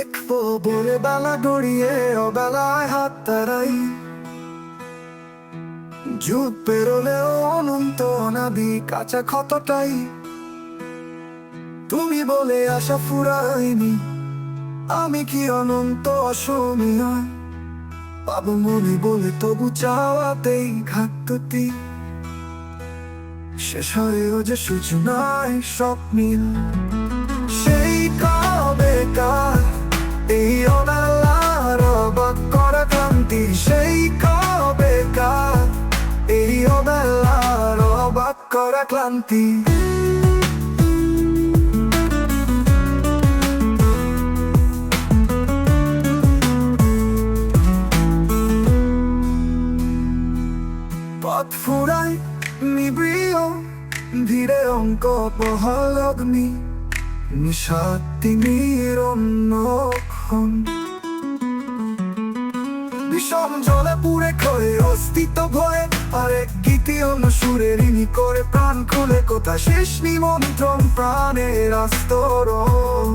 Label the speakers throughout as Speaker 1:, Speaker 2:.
Speaker 1: দেখব বলে বেলা গড়িয়ে অবেলায় হাত তারাই। যুগ পেরোলেও অনন্ত অনাদি কাঁচা ক্ষতটাই। তুমি বলে আশা ফুরাইনি আমি কি অনন্ত পাবো মনে বলে তবু চাওয়াতেই ঘাটতি শেষ হয়েও যে সূচনায় স্বপ্নীল। সেই কবে এই অবেলার অবাক ক্লান্তি পথ ফুরাই নিবৃয় ধীরে অঙ্ক বহল অগ্নি নিষাদ অন্যক্ষণ বিষম জলে পুরে ক্ষয়ে অস্তিত্ব ভয়ে। আরেক গীতি অন্য সুরে ঋণী করে, প্রাণ খুলে, কোথা শেষ নিমন্ত্রণ, প্রাণের আস্তরণ।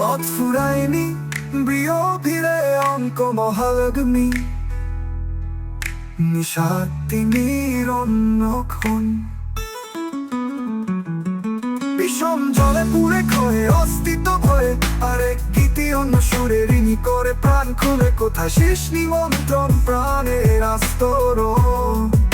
Speaker 1: পথ ফুরায়নি প্রিয় ধীরে অঙ্ক মহালগ্নি। নিষাদ তিমির অন্যক্ষণ বিষম জলে পুড়ে ক্ষয়ে, অস্তিত্ব ভয়ে, আরেক গীতি অন্য সুরে ঋণী করে, প্রাণ খুলে কোথায়? শেষ নিমন্ত্রণ প্রাণের আস্তরণ।